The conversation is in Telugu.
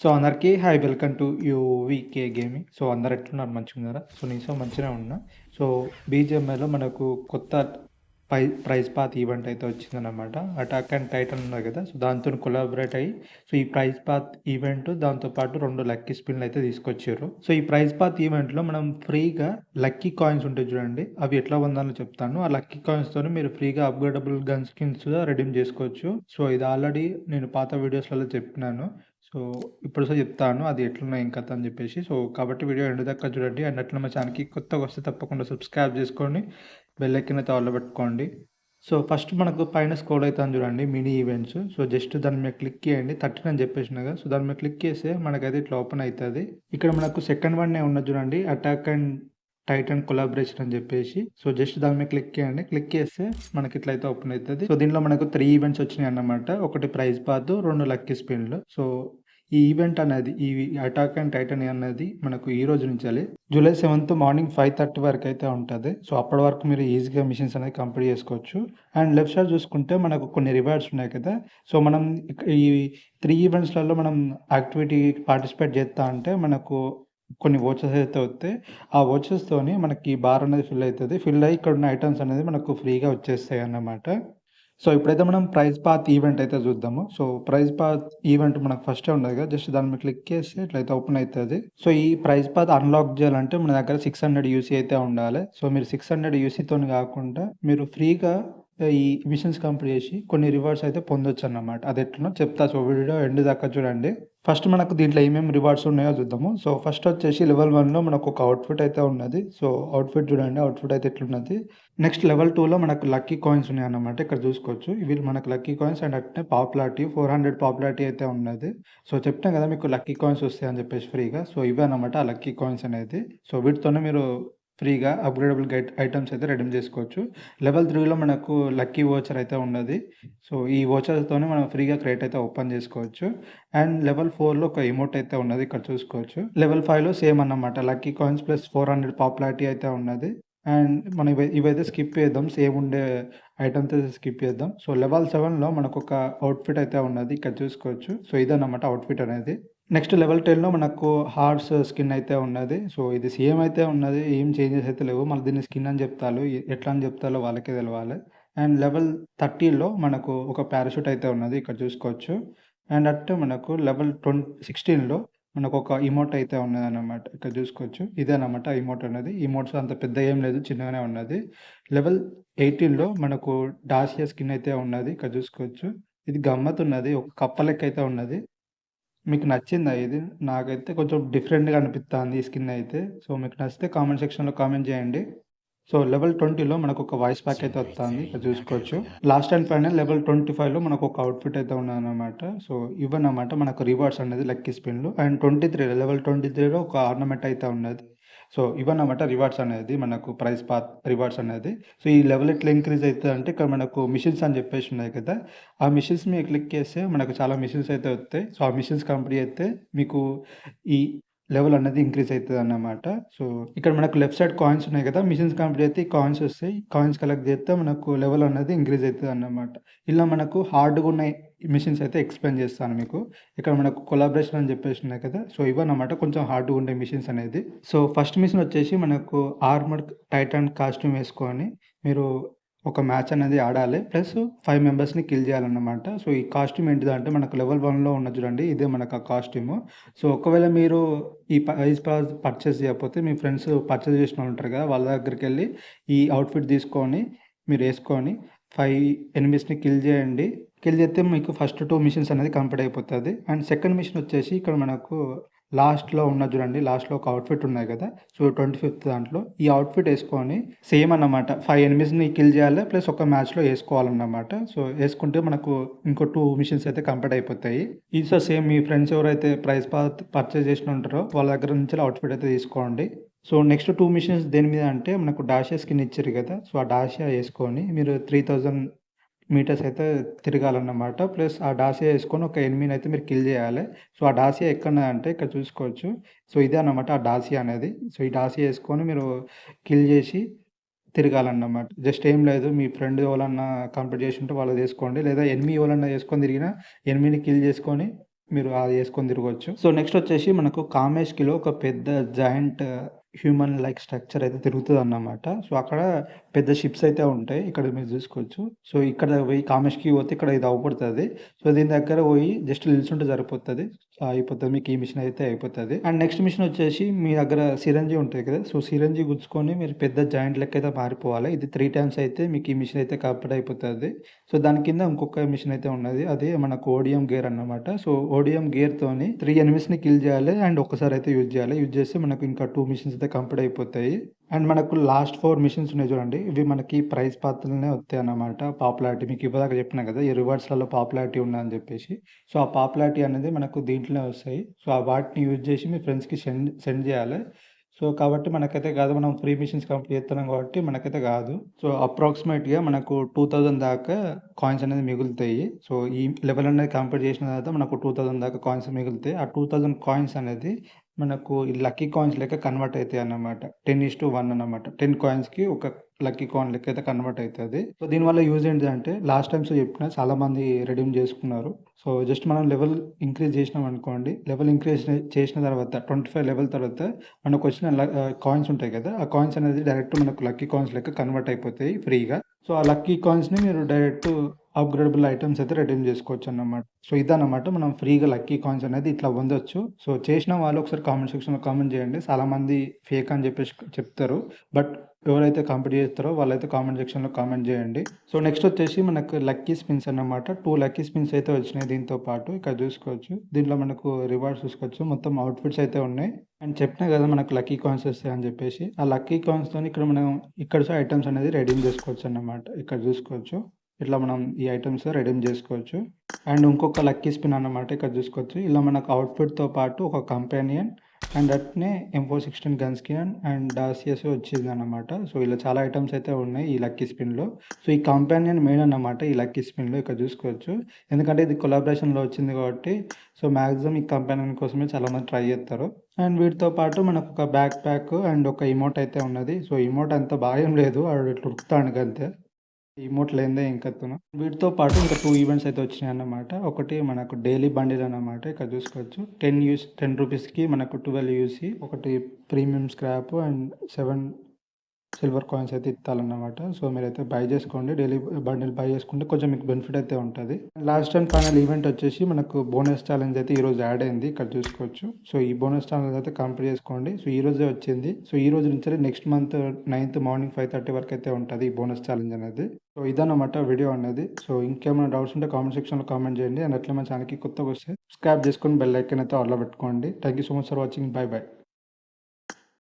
సో అందరికీ hi welcome to UVK gaming. So అందరు ఎట్లున్నారు? మంచిగా ఉన్నారా? సో నేను సో మంచిగా ఉన్నా. సో బీజేఎంఐలో మనకు కొత్త ప్రై ప్రైజ్ పాత్ ఈవెంట్ అయితే వచ్చిందనమాట అటాక్ అండ్ టైటన్ ఉన్నది కదా సో దాంతో కొలాబరేట్ అయ్యి సో ఈ ప్రైజ్ పాత్ ఈవెంట్ దాంతోపాటు రెండు లక్కీ స్పిన్లు అయితే తీసుకొచ్చారు. సో ఈ ప్రైజ్ పాత్ ఈవెంట్లో మనం ఫ్రీగా లక్కీ కాయిన్స్ ఉంటాయి చూడండి అవి ఎట్లా పొందాలో చెప్తాను. ఆ లక్కీ కాయిన్స్తో మీరు ఫ్రీగా అప్గ్రేడబుల్ గన్ స్కిన్స్ రెడీమ్ చేసుకోవచ్చు. సో ఇది ఆల్రెడీ నేను పాత వీడియోస్లలో చెప్పినాను. సో ఇప్పుడు సో చెప్తాను అది ఎట్లున్నా ఏం కథ అని చెప్పేసి. సో కాబట్టి వీడియో ఎండు దాకా చూడండి. అండ్ అట్లా మా ఛానల్కి కొత్తగా వస్తే తప్పకుండా సబ్స్క్రైబ్ చేసుకోండి. బెల్ ఎక్కిన తాళ్ళు పెట్టుకోండి. సో ఫస్ట్ మనకు పైన స్కోల్ అవుతాను చూడండి మినీ ఈవెంట్స్. సో జస్ట్ దాని మీద క్లిక్ చేయండి. థర్టీన్ అని చెప్పేసినాగా సో దాని మీద క్లిక్ చేస్తే మనకైతే ఇట్లా ఓపెన్ అవుతుంది. ఇక్కడ మనకు సెకండ్ వన్ ఉన్నది చూడండి అటాక్ అండ్ టైటన్ కొలాబరేషన్ అని చెప్పేసి. సో జస్ట్ దాని మీద క్లిక్ చేయండి. క్లిక్ చేస్తే మనకి ఇట్లయితే ఓపెన్ అవుతుంది. సో దీనిలో మనకు త్రీ ఈవెంట్స్ వచ్చినాయి అన్నమాట. ఒకటి ప్రైజ్ పాత్ రెండు లక్కీ స్పిన్లు. సో ఈ ఈవెంట్ అనేది ఈ అటాక్ అండ్ టైటన్ అనేది మనకు ఈ రోజు నుంచి July seventh morning five thirty వరకు అయితే ఉంటుంది. సో అప్పటి వరకు మీరు ఈజీగా మిషన్స్ అనేది కంప్లీట్ చేసుకోవచ్చు. అండ్ లెఫ్ట్ సైడ్ చూసుకుంటే మనకు కొన్ని రివార్డ్స్ ఉన్నాయి కదా. సో మనం ఈ త్రీ ఈవెంట్స్లలో మనం యాక్టివిటీ పార్టిసిపేట్ చేస్తా అంటే మనకు కొన్ని వోచెస్ అయితే వస్తాయి. ఆ వోచర్స్తోని మనకి బార్ అనేది ఫిల్ అవుతుంది. ఫిల్ అయ్యి ఇక్కడ ఉన్న ఐటమ్స్ అనేది మనకు ఫ్రీగా వచ్చేస్తాయి అన్నమాట. సో ఇప్పుడైతే మనం ప్రైజ్ పాత్ ఈవెంట్ అయితే చూద్దాము. సో ప్రైజ్ పాత్ ఈవెంట్ మనకు ఫస్టే ఉండదు కదా జస్ట్ దాని మీద క్లిక్ చేస్తే ఇట్లయితే ఓపెన్ అవుతుంది సో ఈ ప్రైజ్ పాత్ అన్లాక్ చేయాలంటే మన దగ్గర సిక్స్ హండ్రెడ్ యూసీ అయితే ఉండాలి. సో మీరు సిక్స్ హండ్రెడ్ యూసీతో కాకుండా మీరు ఫ్రీగా ఈ మిషన్స్ కంప్లీట్ చేసి కొన్ని రివార్డ్స్ అయితే పొందొచ్చు అన్నమాట అది ఎట్లనో చెప్తా. సో వీడియో ఎండ్ దాకా చూడండి. ఫస్ట్ మనకు దీంట్లో ఏమేమి రివార్డ్స్ ఉన్నాయో చూద్దాము. సో ఫస్ట్ వచ్చేసి లెవెల్ వన్లో మనకు ఒక అవుట్ఫిట్ అయితే ఉన్నది. సో అవుట్ఫిట్ చూడండి. అవుట్ఫిట్ అయితే ఎట్లున్నది? నెక్స్ట్ లెవెల్ టూలో మనకు లక్కీ కాయిన్స్ ఉన్నాయి అన్నమాట ఇక్కడ చూసుకోవచ్చు. ఇవి మనకు లక్కీ కాయిన్స్ అండ్ అట్నే పాపులారిటీ ఫోర్ హండ్రెడ్ పాపులారిటీ అయితే ఉన్నది. సో చెప్తాం కదా మీకు లక్కీ కాయిన్స్ వస్తాయి అని చెప్పేసి ఫ్రీగా. సో ఇవే అన్నమాట ఆ లక్కీ కాయిన్స్ అనేది. సో వీటితోనే మీరు ఫ్రీగా అప్గ్రేడబుల్ గైట్ ఐటమ్స్ అయితే రెడీమ్ చేసుకోవచ్చు. లెవెల్ త్రీలో మనకు లక్కీ ఓచర్ అయితే ఉన్నది. సో ఈ ఓచర్తోనే మనం ఫ్రీగా క్రేట్ అయితే ఓపెన్ చేసుకోవచ్చు. అండ్ లెవెల్ ఫోర్లో ఒక ఎమోట్ అయితే ఉన్నది ఇక్కడ చూసుకోవచ్చు. లెవెల్ ఫైవ్లో సేమ్ అన్నమాట. Lucky coins plus four hundred popularity అయితే ఉన్నది. అండ్ మనం ఇవి ఇవైతే స్కిప్ చేద్దాం. సేమ్ ఉండే ఐటమ్స్ అయితే స్కిప్ చేద్దాం. సో లెవెల్ సెవెన్లో మనకు ఒక అవుట్ఫిట్ అయితే ఉన్నది ఇక్కడ చూసుకోవచ్చు. సో ఇదన్నమాట అవుట్ఫిట్ అనేది. నెక్స్ట్ లెవెల్ టెన్లో మనకు హార్డ్స్ స్కిన్ అయితే ఉన్నది. సో ఇది సేమ్ అయితే ఉన్నది. ఏం చేంజెస్ అయితే లేవు. మళ్ళీ దీన్ని స్కిన్ అని చెప్తారు. ఎట్లా అని చెప్తారో వాళ్ళకే తెలవాలి. అండ్ లెవెల్ థర్టీలో మనకు ఒక పారాషూట్ అయితే ఉన్నది. ఇక్కడ చూసుకోవచ్చు. అండ్ అట్ మనకు లెవెల్ ట్వంటీ సిక్స్టీన్లో మనకు ఒక ఇమోట్ అయితే ఉన్నది అనమాట ఇక్కడ చూసుకోవచ్చు. ఇదే అన్నమాట ఇమోట్ అనేది. ఇమోట్స్ అంత పెద్ద ఏం లేదు. చిన్నగానే ఉన్నది. లెవెల్ ఎయిటీన్లో మనకు డాసియా స్కిన్ అయితే ఉన్నది. ఇక్కడ చూసుకోవచ్చు. ఇది గమ్మత్ ఉన్నది. ఒక కప్ప లెక్క అయితే ఉన్నది. మీకు నచ్చిందా ఇది? నాకైతే కొంచెం డిఫరెంట్గా అనిపిస్తుంది ఈ స్కిన్ అయితే. సో మీకు నచ్చితే కామెంట్ సెక్షన్లో కామెంట్ చేయండి. సో లెవెల్ ట్వంటీలో మనకు ఒక వాయిస్ ప్యాక్ అయితే వస్తుంది చూసుకోవచ్చు. Last and final level twenty ఫైవ్లో మనకు ఒక అవుట్ఫిట్ అయితే ఉన్నదన్నమాట సో ఇవన్నమాట మనకు రివార్డ్స్ అనేది lucky స్పిన్లు and twenty three level twenty త్రీలో ఒక ఆర్నమెంట్ అయితే ఉన్నది. సో ఇవన్నమాట రివార్డ్స్ అనేది మనకు ప్రైస్ పాత్ రివార్డ్స్ అనేది. సో ఈ లెవెల్ ఎట్లా ఇంక్రీజ్ అవుతుంది అంటే ఇక్కడ మనకు మిషన్స్ అని చెప్పేసి ఉన్నాయి కదా. ఆ మిషన్స్ మీద క్లిక్ చేస్తే మనకు చాలా మిషన్స్ అయితే వస్తాయి. సో ఆ మిషన్స్ కంప్లీట్ అయితే మీకు ఈ లెవెల్ అనేది ఇంక్రీజ్ అవుతుంది అన్నమాట. సో ఇక్కడ మనకు లెఫ్ట్ సైడ్ కాయిన్స్ ఉన్నాయి కదా మిషన్స్ కంప్లీట్ అయితే కాయిన్స్ వస్తాయి. కాయిన్స్ కలెక్ట్ చేస్తే మనకు లెవెల్ అనేది ఇంక్రీజ్ అవుతుంది అన్నమాట. ఇలా మనకు హార్డ్గా ఉన్న మిషన్స్ అయితే ఎక్స్ప్లెయిన్ చేస్తాను మీకు. ఇక్కడ మనకు కొలాబరేషన్ అని చెప్పేసి ఉన్నాయి కదా సో ఇవన్నమాట కొంచెం హార్డ్గా ఉండే మిషన్స్ అనేది. సో ఫస్ట్ మిషన్ వచ్చేసి మనకు ఆర్మర్ టైటాన్ కాస్ట్యూమ్ వేసుకొని మీరు ఒక మ్యాచ్ అనేది ఆడాలి. ప్లస్ ఫైవ్ మెంబర్స్ని కిల్ చేయాలన్నమాట. సో ఈ కాస్ట్యూమ్ ఏంటిదంటే మనకు లెవెల్ వన్లో ఉన్న చూడండి ఇదే మనకు ఆ కాస్ట్యూమ్. సో ఒకవేళ మీరు ఈ ప్రైజ్ పర్చేస్ చేయకపోతే మీ ఫ్రెండ్స్ పర్చేస్ చేసిన వాళ్ళు ఉంటారు కదా వాళ్ళ దగ్గరికి వెళ్ళి ఈ అవుట్ఫిట్ తీసుకొని మీరు వేసుకొని ఫైవ్ ఎనిమిస్ని కిల్ చేయండి. కిల్ చేస్తే మీకు ఫస్ట్ టూ మిషన్స్ అనేది కంప్లీట్ అయిపోతుంది. అండ్ సెకండ్ మిషన్ వచ్చేసి ఇక్కడ మనకు లాస్ట్లో ఉన్న చూడండి లాస్ట్లో ఒక అవుట్ఫిట్ ఉన్నాయి కదా సో ట్వంటీ ఫిఫ్త్ దాంట్లో ఈ అవుట్ఫిట్ వేసుకొని సేమ్ అన్నమాట. ఫైవ్ ఎనిమిస్ని కిల్ చేయాలి ప్లస్ ఒక మ్యాచ్లో వేసుకోవాలన్నమాట. సో వేసుకుంటే మనకు ఇంకో టూ మిషన్స్ అయితే కంప్లీట్ అయిపోతాయి. ఇది సో సేమ్ మీ ఫ్రెండ్స్ ఎవరైతే ప్రైస్ పాత్ పర్చేస్ చేసిన ఉంటారో వాళ్ళ దగ్గర నుంచి అవుట్ఫిట్ అయితే తీసుకోండి. సో నెక్స్ట్ టూ మిషన్స్ దేని మీద అంటే మనకు డాషియా స్కిన్ ఇచ్చారు కదా సో ఆ డాషియా వేసుకొని మీరు త్రీ థౌజండ్ మీటర్స్ అయితే తిరగాలన్నమాట. ప్లస్ ఆ డాసియా వేసుకొని ఒక ఎనిమిది అయితే మీరు కిల్ చేయాలి. సో ఆ డాసియా ఎక్కడ అంటే ఇక్కడ చూసుకోవచ్చు. సో ఇదే అన్నమాట ఆ డాసియా అనేది. సో ఈ డాసియా వేసుకొని మీరు కిల్ చేసి తిరగాలన్నమాట. జస్ట్ ఏం లేదు మీ ఫ్రెండ్ ఎవరన్నా కంప్లీట్ చేసి ఉంటే వాళ్ళు చేసుకోండి లేదా ఎనిమిది ఎవరన్నా చేసుకొని తిరిగినా ఎనిమిదిని కిల్ చేసుకొని మీరు అది వేసుకొని తిరగొచ్చు. సో, నెక్స్ట్ వచ్చేసి మనకు కామేష్‌కిలో ఒక పెద్ద జాయింట్ హ్యూమన్ లైక్ స్ట్రక్చర్ అయితే తిరుగుతదన్నమాట. సో, అక్కడ పెద్ద షిప్స్ అయితే ఉంటాయి. ఇక్కడ మీరు చూసుకోవచ్చు. సో, ఇక్కడ పోయి కామేష్‌కి పోతే ఇక్కడ ఇది అవుపడుతుంది సో, దీని దగ్గర పోయి జస్ట్ నిల్చుంటే సరిపోతుంది అయిపోతుంది మీకు ఈ మిషన్ అయితే అయిపోతుంది అండ్ నెక్స్ట్ మిషన్ వచ్చేసి మీ దగ్గర సిరంజి ఉంటుంది కదా! సో, సిరంజి గుచ్చుకొని మీరు పెద్ద జాయింట్ లెక్క అయితే మారిపోవాలి. ఇది త్రీ టైమ్స్ అయితే మీకు ఈ మిషన్ అయితే కంప్లీట్ అయిపోతుంది సో, దాని కింద ఇంకొక మిషన్ అయితే ఉన్నది. అది మనకు ఓడియం గేర్ అన్నమాట. సో, ఓడియం గేర్‌తోని త్రీ ఎనిమిస్ని కిల్ చేయాలి. అండ్ ఒకసారి అయితే యూజ్ చేయాలి. యూజ్ చేస్తే మనకు ఇంకా టూ మిషన్స్ అయితే కంప్లీట్ అయిపోతాయి. అండ్ మనకు లాస్ట్ ఫోర్ మిషన్స్ ఉన్నాయి చూడండి. ఇవి మనకి ప్రైజ్ పాత్రలనే వస్తాయన్నమాట. పాపులారిటీ మీకు ఇప్పటిదాకా చెప్పినా కదా! ఈ రివార్డ్స్‌లలో పాపులారిటీ ఉన్నదని చెప్పేసి. సో, ఆ పాపులారిటీ అనేది మనకు దీంట్లోనే వస్తాయి. సో, ఆ వాటిని యూజ్ చేసి మీ ఫ్రెండ్స్‌కి సెండ్ సెండ్ చేయాలి. సో, కాబట్టి మనకైతే కాదు. మనం ఫ్రీ మిషన్స్ కంప్లీట్ చేస్తున్నాం కాబట్టి మనకైతే కాదు. సో, అప్రాక్సిమేట్‌గా మనకు 2000 దాకా కాయిన్స్ అనేది మిగులుతాయి. సో, ఈ లెవెల్ అనేది కంప్లీట్ చేసిన తర్వాత మనకు 2000 దాకా కాయిన్స్ మిగులుతాయి. ఆ 2000 కాయిన్స్ అనేది మనకు ఈ లక్కీ కాయిన్స్ లెక్క కన్వర్ట్ అవుతాయి అన్నమాట టెన్ ఇస్ టు వన్ అన్నమాట. 10 కాయిన్స్‌కి ఒక లక్కీ కాయిన్ లెక్క అయితే కన్వర్ట్ అవుతుంది సో, దీనివల్ల యూజ్ ఏంటంటే లాస్ట్ టైమ్స్ చెప్పిన చాలామంది రెడీమ్ చేసుకున్నారు. సో, జస్ట్ మనం లెవెల్ ఇంక్రీజ్ చేసినాం అనుకోండి లెవెల్ ఇంక్రీజ్ చేసిన తర్వాత 25 లెవెల్ తర్వాత మనకు వచ్చిన కాయిన్స్ ఉంటాయి కదా! ఆ కాయిన్స్ అనేది డైరెక్ట్ మనకు లక్కీ కాయిన్స్ లెక్క కన్వర్ట్ అయిపోతాయి ఫ్రీగా. సో, ఆ లక్కీ కాయిన్స్‌ని మీరు డైరెక్ట్ అప్‌గ్రేడబుల్ ఐటమ్స్ అయితే రెడీ చేసుకోవచ్చు అన్నమాట సో, ఇదన్నమాట మనం ఫ్రీగా లక్కీ కాయిన్స్ అనేది ఇట్లా పొందొచ్చు. సో, చేసిన వాళ్ళు ఒకసారి కామెంట్ సెక్షన్‌లో కామెంట్ చేయండి. చాలామంది ఫేక్ అని చెప్పేసి చెప్తారు. బట్ ఎవరైతే కంపెనీ చేస్తారో వాళ్ళైతే కామెంట్ సెక్షన్‌లో కామెంట్ చేయండి. సో, నెక్స్ట్ వచ్చేసి మనకు లక్కీ స్పిన్స్ అన్నమాట. టూ లక్కీ స్పిన్స్ అయితే వచ్చినాయి దీంతో పాటు. ఇక్కడ చూసుకోవచ్చు. దీంట్లో మనకు రివార్డ్స్ చూసుకోవచ్చు. మొత్తం అవుట్‌ఫిట్స్ అయితే ఉన్నాయి. అండ్ చెప్పినా కదా! మనకు లక్కీ కాయిన్స్ అని చెప్పేసి. ఆ లక్కీ కాయిన్స్తో ఇక్కడ మనం ఇక్కడ ఐటమ్స్ అనేది అనేది రెడీమ్ చేసుకోవచ్చన్నమాట. ఇక్కడ చూసుకోవచ్చు. ఇట్లా మనం ఈ ఐటమ్స్ రెడీమ్ చేసుకోవచ్చు. అండ్ ఇంకొక లక్కీ స్పిన్ అన్నమాట. ఇక్కడ చూసుకోవచ్చు. ఇలా మనకు అవుట్‌ఫిట్‌తో పాటు ఒక కంపానియన్ అండ్ అట్నే M416 గన్ స్కిన్ అండ్ డాసియస్ వచ్చిందన్నమాట. సో, ఇలా చాలా ఐటమ్స్ అయితే ఉన్నాయి ఈ లక్కీ స్పిన్‌లో. సో, ఈ కంపానియన్ మెయిన్ అన్నమాట ఈ లక్కీ స్పిన్‌లో ఇక్కడ చూసుకోవచ్చు. ఎందుకంటే ఇది కొలాబరేషన్‌లో వచ్చింది కాబట్టి సో, మ్యాక్సిమం ఈ కంపానియన్ కోసమే చాలామంది ట్రై చేస్తారు. అండ్ వీటితో పాటు మనకు ఒక బ్యాక్ ప్యాక్ అండ్ ఒక ఇమోట్ అయితే ఉన్నది. సో, ఇమోట్ అంత బాగేం లేదు. వాడు ఇట్లా ఉరుకుతాండు అంతే ఎమోట్ లేనిదే ఏం వీటితో పాటు ఇంకా టూ ఈవెంట్స్ అయితే వచ్చినాయన్నమాట. ఒకటి మనకు డైలీ బండిల్ అన్నమాట. ఇక్కడ చూసుకోవచ్చు. 10 యూస్ 10 రూపీస్‌కి మనకు 12 యూసీ ఒకటి premium scrap and seven silver coins అయితే ఇత్తాలన్నమాట. సో, మీరైతే బై చేసుకోండి. డైలీ బండిల్ బై చేసుకుంటే కొంచెం మీకు బెనిఫిట్ అయితే ఉంటుంది లాస్ట్ అండ్ ఫైనల్ ఈవెంట్ వచ్చేసి మనకు బోనస్ ఛాలెంజ్ అయితే ఈరోజు యాడ్ అయింది. ఇక్కడ చూసుకోవచ్చు. సో, ఈ బోనస్ ఛాలెంజ్ అయితే కంప్లీట్ చేసుకోండి. సో, ఈ రోజే వచ్చింది. సో, ఈ రోజు నుంచి నెక్స్ట్ మంత్ నైన్త్ మార్నింగ్ 5:30 వరకు అయితే ఉంటుంది ఈ బోనస్ ఛాలెంజ్ అనేది. సో, ఇదన్నమాట వీడియో అనేది. సో, ఇంకేమైనా డౌట్స్ ఉంటే కామెంట్ సెక్షన్‌లో కామెంట్ చేయండి. అండ్ అట్లా మన ఛానల్కి కొత్తగా వస్తే సబ్స్క్రైబ్ చేసుకొని బెల్ ఐకన్ అయితే ఆల్‌లో పెట్టుకోండి. Thank you so much for watching. Bye bye.